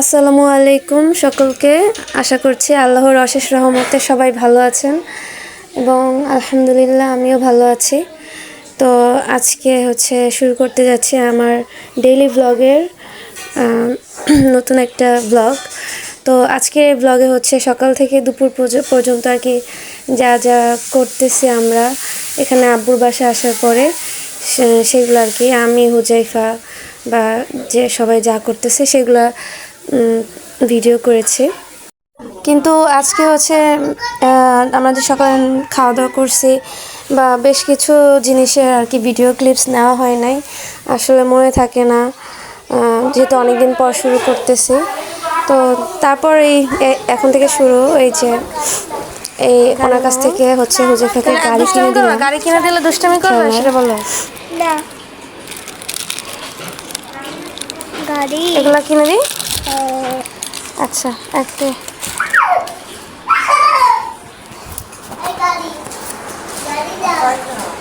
আসসালামু আলাইকুম সকলকে। আশা করছি আল্লাহর অশেষ রহমতে সবাই ভালো আছেন এবং আলহামদুলিল্লাহ আমিও ভালো আছি। তো আজকে হচ্ছে শুরু করতে যাচ্ছি আমার ডেইলি ব্লগের নতুন একটা ব্লগ তো আজকের এই ব্লগে হচ্ছে সকাল থেকে দুপুর পর্যন্ত আর কি যা যা করতেছি আমরা, এখানে আব্বুর বাসা আসার পরে সেগুলো আর কি, আমি, হুজাইফা বা যে সবাই যা করতেছে সেগুলো ভিডিও করেছি। কিন্তু আজকে হচ্ছে আহ, আমরা যে সকালে খাওয়া দাওয়া করছি বা বেশ কিছু জিনিসের আর কি ভিডিও ক্লিপস নেওয়া হয় নাই আসলে মনে থাকে না। যেহেতু অনেকদিন পর শুরু করতেছি। তো তারপর এই এখন থেকে শুরু এই যে এই ওনার কাছ থেকে হচ্ছে হুজেফাকে গাড়ি কিনে দিলাম। গাড়ি কিনে দিলে দুষ্টামি করবে? খেলনার। সেটা বলো। না। গাড়ি এগুলা কিনে দিই? আচ্ছা একটা।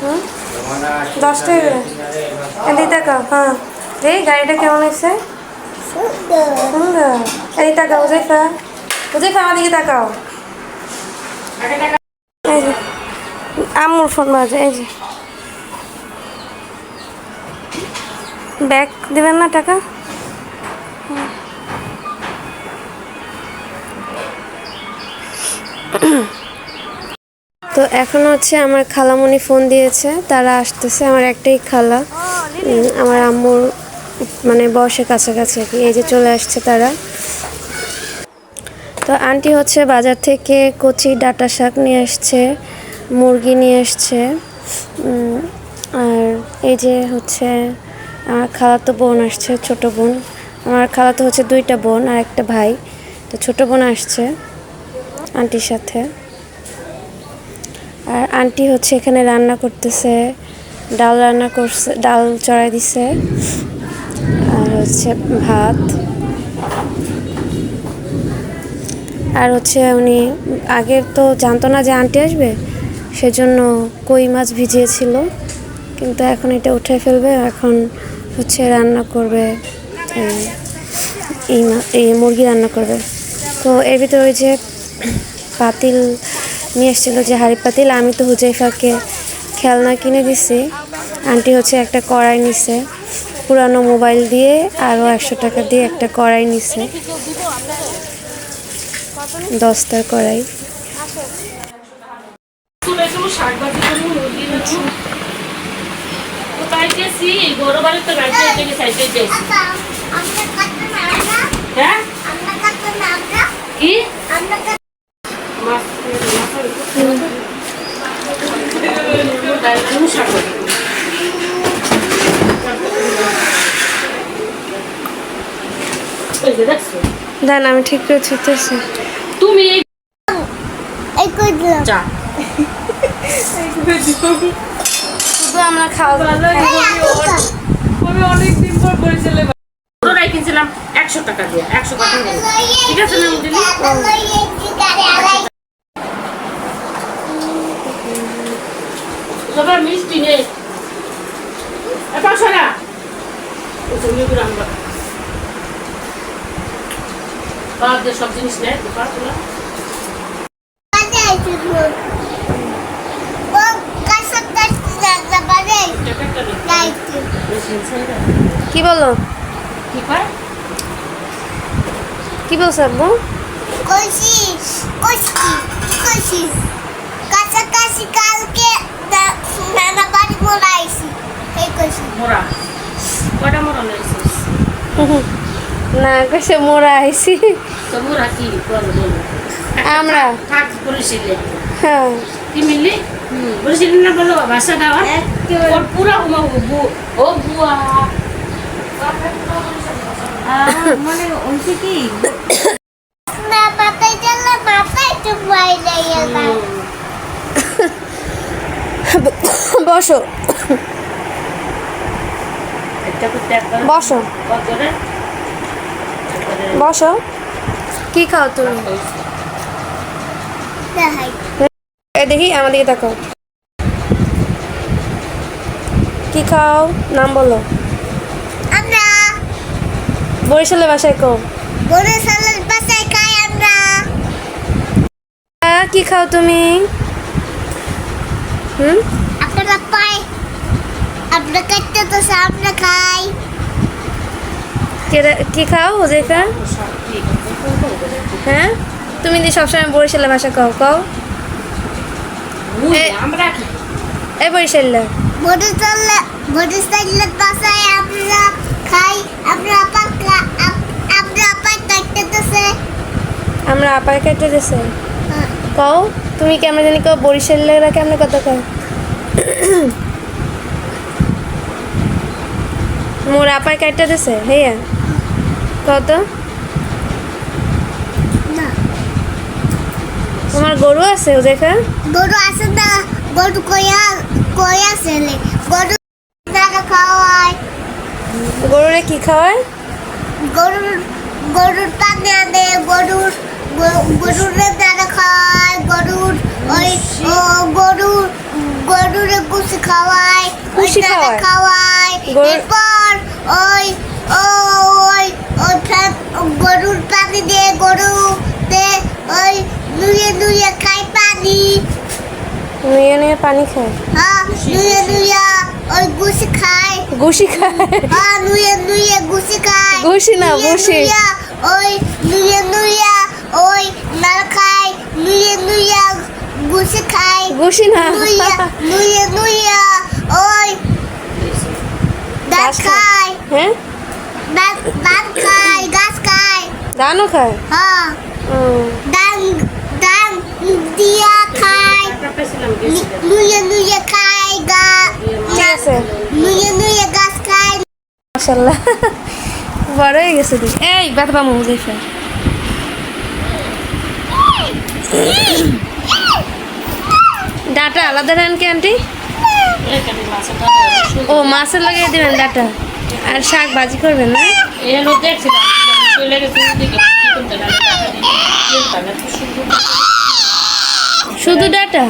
হুম? দশ টাকা করে তাকাও হ্যাঁ। গাড়িটা কেমন এই যে ফোন এই যে। ব্যাগ দেবেন না টাকা? তো এখন হচ্ছে আমার খালামণি ফোন দিয়েছে, তারা আসতেছে, আমার একটাই খালা। আমার আম্মুর মানে বয়সের কাছাকাছি আর কি, এই যে চলে আসছে তারা। তো আন্টি হচ্ছে বাজার থেকে কচি ডাটা শাক নিয়ে আসছে, মুরগি নিয়ে আসছে আর এই যে হচ্ছে আমার খালাতো বোন আসছে, ছোট বোন। আমার খালাতো হচ্ছে দুইটা বোন আর একটা ভাই, তো ছোট বোন আসছে। আন্টির সাথে। আর আন্টি হচ্ছে এখানে রান্না করতেছে, ডাল রান্না করছে, ডাল চড়াই দিছে, আর হচ্ছে ভাত। আর হচ্ছে উনি আগে তো জানতো না যে আন্টি আসবে, সেজন্য কই মাছ ভিজিয়েছিল, কিন্তু এখন এটা উঠে ফেলবে, এখন হচ্ছে রান্না করবে এই মুরগি রান্না করবে। তো এর ভিতরে ওই যে পাতিল নিয়ে এসেছিল যে হাঁড়ি পাতিল আমি তো হুজাইফাকে খেলনা কিনে দিছি। আন্টি হচ্ছে একটা কড়াই নিছে পুরানো মোবাইল দিয়ে আরও একশো টাকা দিয়ে একটা কড়াই নিছে। দশটার কড়াই। হ্যাঁ? কি আমরা কত মাছ ডাল শুধু শাক ভাজি করি। ওই যে দেখছ দেন আমি ঠিক করে ছুটেছি তুমি শুধু আমরা খাওয়া আমি অনেক দিন পর কিনছিলাম একশো টাকা দিয়ে একশো টাকা দিয়ে। ঠিক আছে না দিলি সবার মিষ্টি নেই পাঁচশো না বাদ দিয়ে সব জিনিস নেয় দোকান তোলা টাকা নেই কি বলো কি পায় কি বলছো আব্বু কাছাকাছি কালকে না- এই কইছি। মোরা। না আইছি তো মোরা কি? বল বল। আমরা। থাক হ্যাঁ। কি মিললি? বরিশিলে না বলো ভাষা দেওয়া? ওর পুরা উমা বু ও বুয়া। মানে ওইটা কি? না মাথায় গেলে মাথায় তো বাইরে বসো। বসো। বসো কি খাও তুমি? দেখি আমাদেরকে দেখো কি খাও? নাম বলো। আমরা। বরিশালের বাসায় কো বরিশালের বাসায় খাই আমরা। কি খাও তুমি? হুম? আপনারা পাই আপনারা কাটতে তো আমরা খাই। কে- খাও হ্যাঁ? তুমি সবসময় বরিশালের ভাষা কও কও। এ- আমরা বরিশাল্লা আমরা খাই আমরা আপা খা- আপ- আমরা আপা কাটতে আমরা দিছে কও তুমি কেমন জানি কও বরিশালেরা কেমন কথা কও মোর আপায় কেটে দিছে হেয়া কত? না। তোমার গরু আছে হুজাইফা গরু আছে না গরু কয়া কয়া ছেলে গরু দাদা খাওয়ায় গরুরে কি খাওয়ায় গরুর গরুর পানি আনে গরুর গ- গরুর দানা খাওয়ায় গরুর ওই ও গরুর গরুরে খাওয়ায় কুচি দানা খাওয়ায়? খাওয়ায় এরপর ওই ও ওই ওই গরুর পানি দিয়ে গরু তে ওই নুয়ে নুয়ে খায় পানি। নুয়ে নুয়ে পানি খায়? হ্যাঁ নুয়ে নুয়ে ওই গুছি খায়। গুসি খায়? হ্যাঁ নুয়ে নুয়ে গুছি খায়। গুছি না। নুয়ে ওই নুয়ে নুয়ে ওই নাল খায় নুয়ে নুয়ে গুছি খায় গুসি না নুয়ে নুয়ে নুয়ে ওই দাঁত গাছ খায়। খায় হ্যাঁ দাঁত দাঁত খায়। গাছ খায়। ধানও খায়? হ্যাঁ। হুম। দান দান দিয়া খায়। একটা পেয়েছিলাম গেছি নুয়ে নুয়ে খায় গা। আছে। নুয়ে নুয়ে গাছ খায়। বড় হয়ে গেছে তুই এই পামু হুজাইফা ডাটা, আলাদা রান কি আন্টি ও, মাছের লাগিয়ে দিবেন ডাটা। আর শাক ভাজি করবেন না? শুধু ডাটা?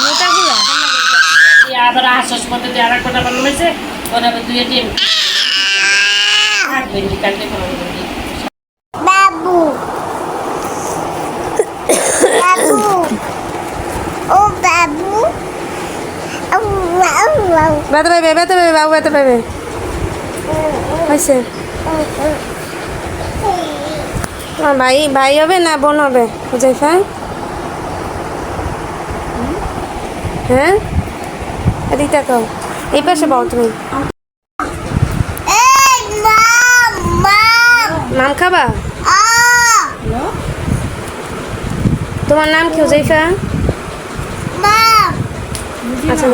মোটাগুলা? আবার বানানো হয়েছে বাবু ও বাবু ব্যথা পাইবে ব্যথা পাইবে বাবু ব্যথা পাইবে হয়েছে ভাই ভাই হবে না বোন হবে হুজাইফা হ্যাঁ এদিক তাকাও এই পাশে পাও তুমি নাম খাবা তোমার নাম কি মাম আচ্ছা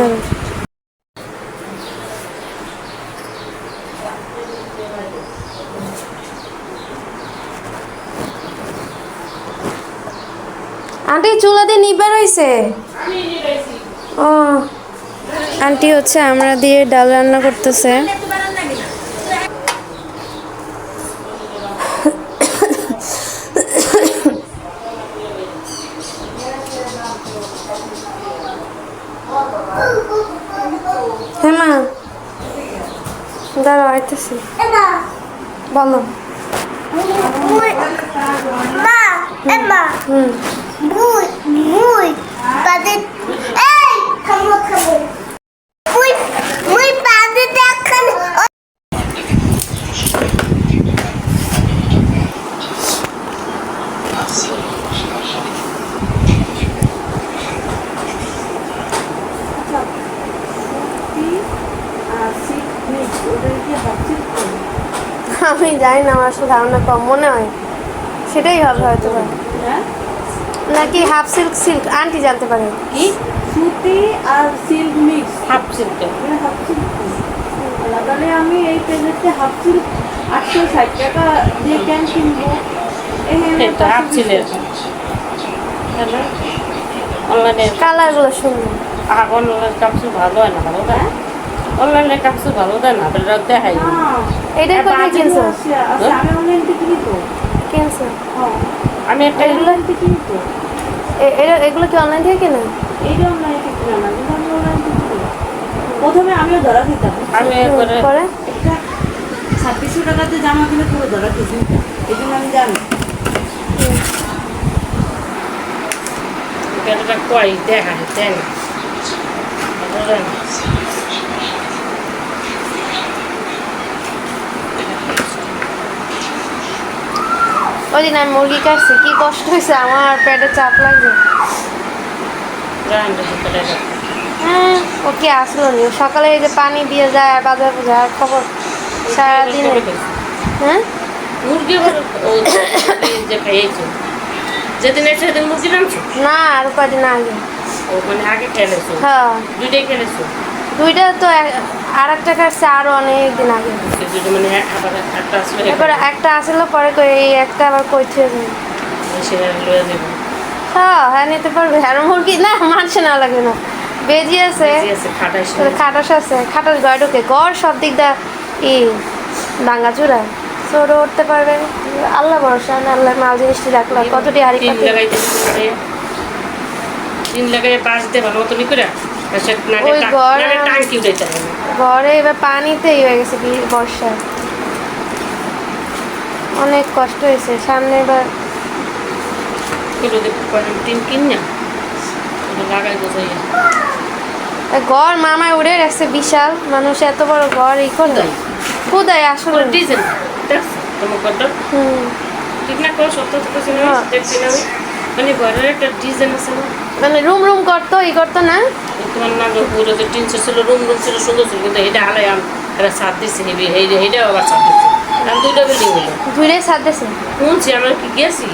আন্টি চুলা দিয়ে নিবার হয়েছে ও আন্টি হচ্ছে আমরা দিয়ে ডাল রান্না করতেছে হ্যাঁ মা দাঁড়াও বলো। মা হুম। আমি জানি না আমার আসলে ধারণা কম মনে হয়। সেটাই হবে হয়তো বা। নাকি হাফ সিল্ক সিল্ক আন্টি জানতে পারে। কি? সুতি আর সিল্ক মিক্স হাফ সিল্কে মানে হাফ সিল্ক তাহলে আমি এই প্যাকেটে হাফ সিল্ক আটশো ষাট টাকা দিয়ে কেন কিনবো। হাফ সিলের অনলাইনে কালারগুলো সুন্দর। অনলাইনের কাপসু ভালো হয় না ভালো দেয় অনলাইনের কাপসু ভালো দেয় না ওটা দেখাই না, এটার এবার কথা আগে কিনছো আমি অনলাইন থেকে কিনি তো। কিনছো হ্যাঁ, আমি একটা অনলাইন থেকে কিনি তো। এ- এটা এগুলো কি অনলাইন থেকে কেনা? এইটা অনলাইন থেকে কিনা না কিন্তু আমি অনলাইন থেকে কিনি। প্রথমে আমিও ধরা দিতাম আমি করে পরে? একটা ছাব্বিশশো টাকাতে জামা কিনে পুরো ধরা দিতাম এই জন্য আমি জানি। পেটটা কয় দেখা দেন ওই দিন আমি মুরগি কাটছি কি কষ্ট হয়েছে আমার পেটে চাপ লাগছে। হ্যাঁ ও কি আসলো নি। সকালে এই যে পানি দিয়ে যায় আর বাজার আর খবর? সারাদিনে। হ্যাঁ? মুরগি যে খাইয়েছো। যেদিন এসে সেদিন মুরগি নামছো? না আর কদিন আগে ও মানে আগে খেলেছো হ্যাঁ। দুইটাই খেলেছো দুইটা তো আর একটা কাটছে আরও অনেক দিন আগে। মানে এবার একটা আসলো পরে এই একটা আবার কই থুয়ে যাবে। হ্যাঁ হ্যাঁ নিতে পারবে। আর মুরগি না মানছে না লাগবে না। বেজি আছে। খাটাস আছে। খাটাস গড় ঢুকে গড় সব দিক দা ই ভাঙা চূড়া সরো উঠতে পারবে। আল্লাহ ভরসা না আল্লাহ মাল জিনিসটি রাখল কতটি হারি তিন লাগাইতে তিন ভালো মতো করে। ওই ঘর- ঘরে এবার পানিতেই হয়ে গেছে বর্ষায় অনেক কষ্ট হয়েছে সামনে এবার ঘর মামায় উড়ে রাখছে বিশাল। মানুষ এত বড় ঘর এই করল। কোথায়? আসলে? ডিজেল। ঠিক না করো সত্য হ্যাঁ। মানে ঘরের একটা ডিজাইন আছে না? মানে রুম রুম করতো ই করতো না? তোমার না পুরো যে টিন ছিল রুম রুম ছিল সুন্দর ছিল কিন্তু এটা আম এটা সাত দিচ্ছে হেবি হেইটাও আবার সাত দিচ্ছে আমি দুইটা বিল্ডিং হলো। ঘুরে সাথেছে শুনছি আমরা কি গেছি?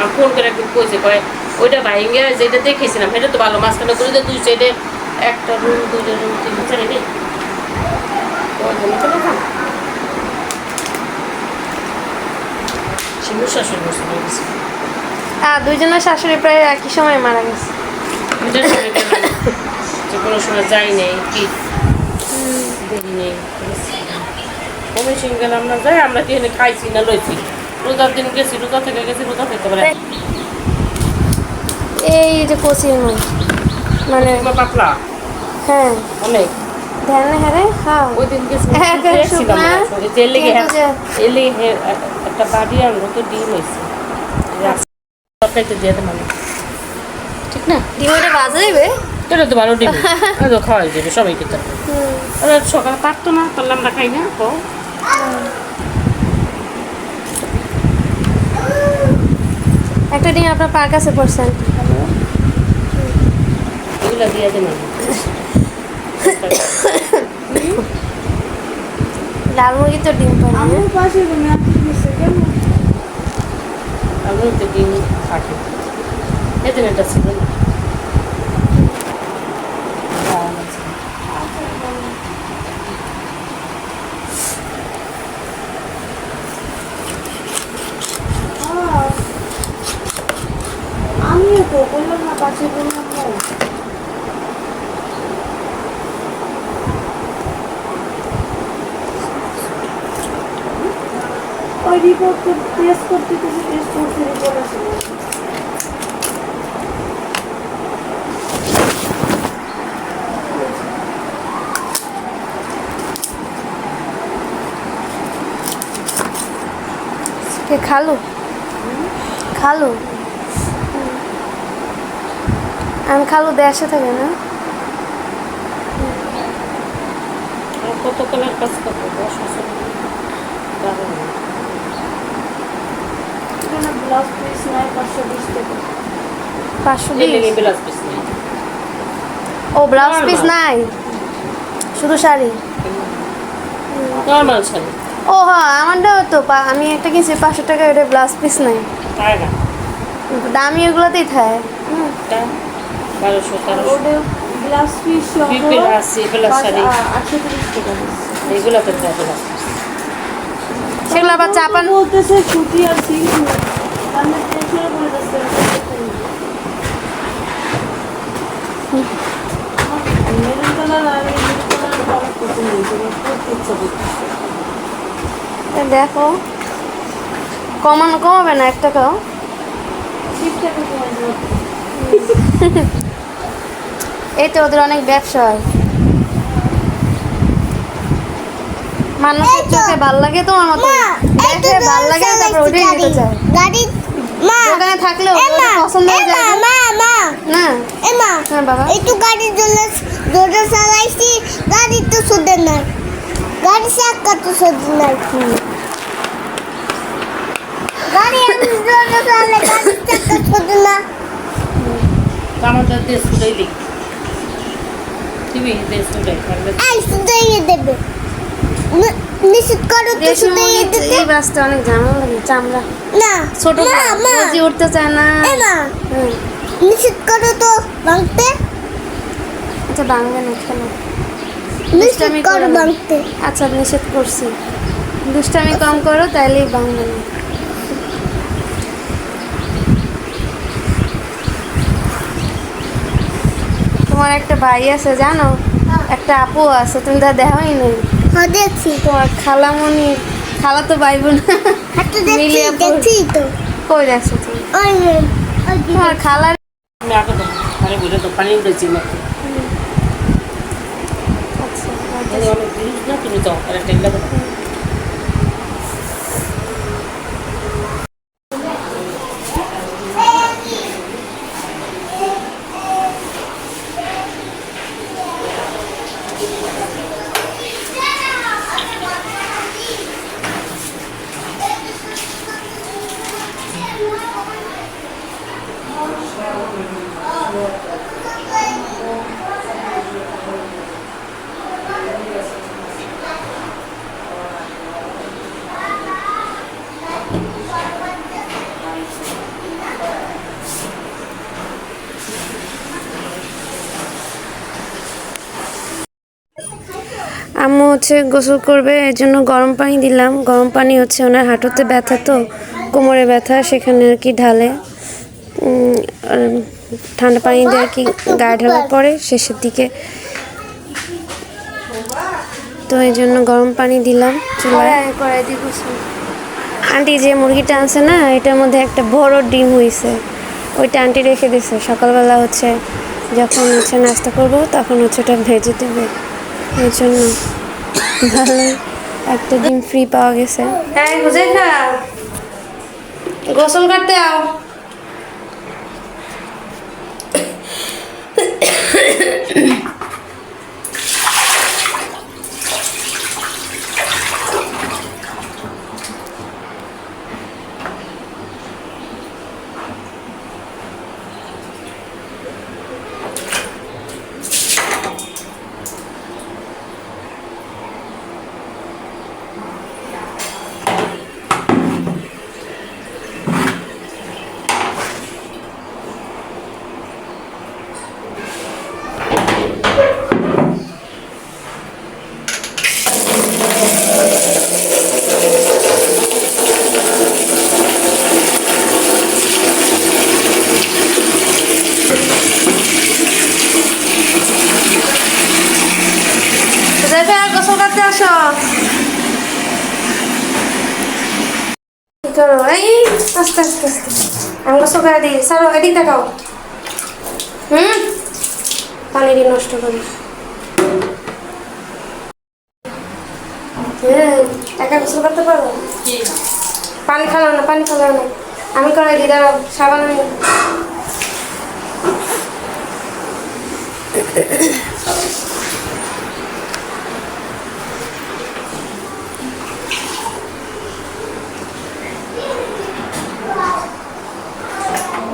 আমি ফোন করে একটু কইছে কয় ওইটা ভাইঙ্গা যেটা দেখেছিলাম সেটা তো ভালো মাঝখানে করে দুই সাইডে একটা রুম দুইটা রুম তিন সাইডে শিমুর শাশুড়ি বসে রয়েছে। আর দুইজনের শাশুড়ি প্রায় একই সময় মারা গেছে। যে কোনো সময় যাই নেই কি দেরি নেই কমে সিং গেলাম না যাই আমরা কি খাইছি না লইছি রোজার দিন গেছি রোজা থেকে গেছি রোজা থেকে বলে এই যে কচির মানে পাতলা হ্যাঁ। অনেক ধ্যান হ্যাঁ হ্যাঁ। ওই দিন গেছি হ্যাঁ, লেগে এর লেগে একটা বাড়ি আনলো তো ডিম হয়েছে। তরকারিতে দিয়ে দেবো মানে না ডিমটা বাজা যাবে। এটা তো ভালো ডিম। তো খাওয়াই যাবে সবাই খেতে ওরা সকালে পারতো না তাহলে আমরা খাই না তো একটা ডিম আপনার পার কাছে পড়ছেন এগুলো দিয়ে দেবো লাল মুরগি তো ডিম পারে আমার পাশে রুমে আপনি গেছে কেন আমি তো ডিম থাকে এদিন এটা ছিল আমিও তো বললাম না পাশে বললাম না ওই রিপোর্ট টেস্ট করতে রিপোর্ট আসে কে খালু। খালু। আমি খালু দেশে থাকে না? আর কত কালার কাজ করব? দশ বছর ব্লাউজ পিস নয় পাঁচশো বিশ টাকা। পাঁচশো ব্লাউজ পিস নেই। ও ব্লাউজ পিস নাই? শুধু শাড়ি? নর্মাল শাড়ি? ও হ্যাঁ আমারটাও তো পা- আমি একটা কিনছি পাঁচশো টাকা ওটা ব্লাউজ পিস নাই। দামি ওগুলোতেই থাকে সেগুলো আবার চাপান বলতেছে ছুটি আর মেরুন কালার আর কালার কালার পছন্দ হয়েছে আমার পরতে ইচ্ছা করতেছে দেখো। কমানো কমাবে না এক টাকাও ঠিক টাকা এই তো ওদের অনেক ব্যবসা হয়। মানুষের চোখে ভালো লাগে তোমার মতো। দেখে ভালো লাগে তারপর ওটাই নিতে চায়। গাড়ি মা ওটা মা পছন্দ হয়ে যায়। মা মা। না। এ মা হ্যাঁ বাবা। একটু গাড়ি জোরে জোরে চালাইছি গাড়ি তো শুধু না গাড়ি চাকা তো শুধু না গাড়ি আমি জোরে চালাই গাড়ি চাকা শুধু না তো আমাদের দেশ উঠেই দিই তুমি দেশ উঠে এই শুধু ইয়ে দেবে নি- নিশ্চিত করো তো দেশি শুধু মুরগি দিতে এই বাসটা অনেক ঝামেলা লাগে চামড়া না ছোট বুঝি উঠতে চায় না এ নিশ্চিত করো তো ভাঙতে আচ্ছা না কেন দুষ্টামি করো আচ্ছা নিষেধ করছি। দুষ্টামি কম করো তাইলেই বাংলা না তোমার একটা ভাই আছে জানো? একটা আপু আছে তুমি তা দেখাই নেই? হ্যাঁ দেখছি। তোমার খালামণি খালা তো ভাই বোন। দেখছি মিলিয়ে দেখছি তো। কই দেখছ তুমি? তোমার খালার আমি আগে তো পানি বলে তো পানি উঠেছি নাকি আচ্ছা মানে অনেক জিনিস না তুমি তো আর একটা এগুলো দেখো। আম্মু হচ্ছে গোসল করবে এর জন্য গরম পানি দিলাম। গরম পানি হচ্ছে ওনার হাঁটুতে ব্যথা তো কোমরে ব্যথা সেখানে আর কি ঢালে। ঠান্ডা পানি দিয়ে আর কি গায়ে ঢালার পরে শেষের দিকে। তো এই জন্য গরম পানি দিলাম চুলায়। আন্টি যে মুরগিটা আছে না এটার মধ্যে একটা বড় ডিম হয়েছে ওইটা আন্টি রেখে দিছে। সকালবেলা হচ্ছে যখন হচ্ছে নাস্তা করব তখন হচ্ছে ওটা ভেজে দেবে। এই জন্য ভালো একটা ডিম ফ্রি পাওয়া গেছে। হ্যাঁ বুঝে খা গোসল করতে আও। আর গোসল করতে আসো। কি করো? এই আস্তে আস্তে আস্তে। আমি গোসল করে দিই সারো এদিক দেখাও। হুম? নষ্ট করি। একা গোসল করতে পারো? পানি খালো না পানি খালো না। আমি করাই দিই দাঁড়াও সাবান আনি।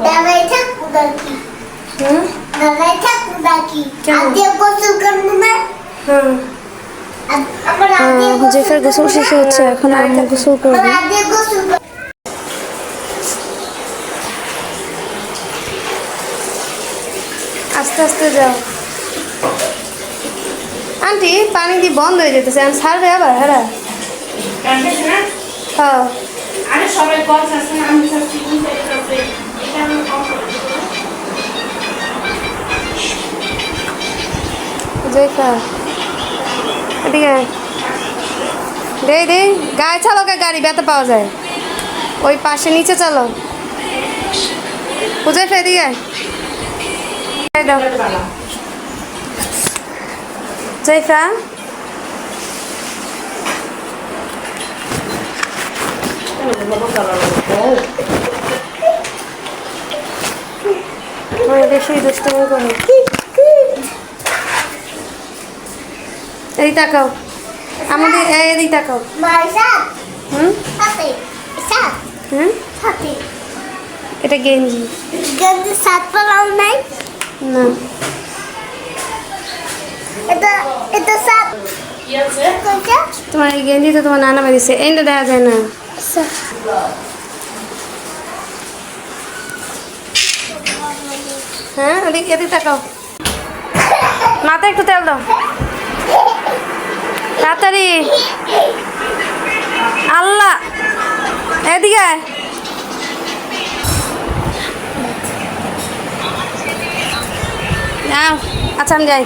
দাদাই থাকব নাকি হুম দাদাই থাকব গোসল না হ্যাঁ। হুজেফের গোসল শেষ হচ্ছে এখন আজকে গোসল করব। আস্তে আস্তে যাও। আন্টি পানি দিয়ে বন্ধ হয়ে যেতেছে? আমি ছাড়বে আবার হ্যাঁ। হ্যাঁ। সবাই জয়ফা এদিকে। গায়ে গাড়ি, ব্যথা পাওয়া যায়। ওই পাশে নিচে চালো। বুঝে। এই দাও। জয়ফা বেশি দুষ্টমি করে। এই তাকাও। আমাদের এদিক তাকাও। হুম? হুম? এটা গেঞ্জি গন্ধ সাত পালাও নাই না। এটা এটা সাত তোমার এই গেঞ্জি তো তোমার নানা বাড়িছে। এইটা দেখা যায় না। হ্যাঁ এদিক এদিক তাকাও। মাথায় একটু তেল দাও। তাড়াতাড়ি। আল্লাহ। এদিকে আচ্ছা আমি যাই।